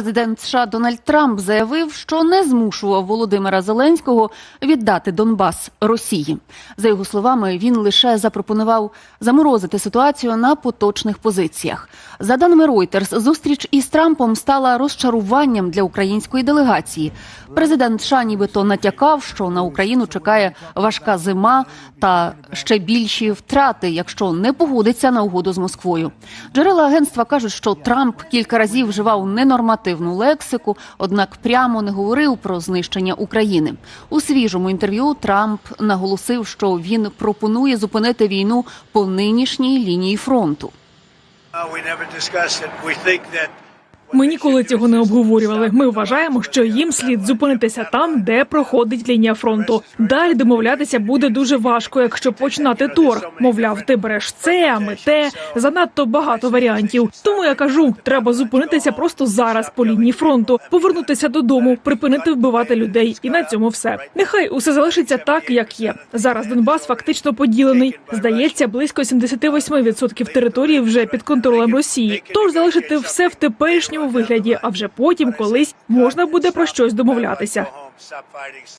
Президент США Дональд Трамп заявив, що не змушував Володимира Зеленського віддати Донбас Росії. За його словами, він лише запропонував заморозити ситуацію на поточних позиціях. За даними Reuters, зустріч із Трампом стала розчаруванням для української делегації. Президент США нібито натякав, що на Україну чекає важка зима та ще більші втрати, якщо не погодиться на угоду з Москвою. Джерела агентства кажуть, що Трамп кілька разів вживав ненормативну лексику, однак прямо не говорив про знищення України. У свіжому інтерв'ю Трамп наголосив, що він пропонує зупинити війну по нинішній лінії фронту. Ми ніколи цього не обговорювали. Ми вважаємо, що їм слід зупинитися там, де проходить лінія фронту. Далі домовлятися буде дуже важко, якщо починати тор. Мовляв, ти береш це, а ми те. Занадто багато варіантів. Тому я кажу, треба зупинитися просто зараз по лінії фронту, повернутися додому, припинити вбивати людей. І на цьому все. Нехай усе залишиться так, як є. Зараз Донбас фактично поділений. Здається, близько 78% території вже під контролем Росії. Тож залишити все в теперішньому вигляді, а вже потім колись можна буде про щось домовлятися.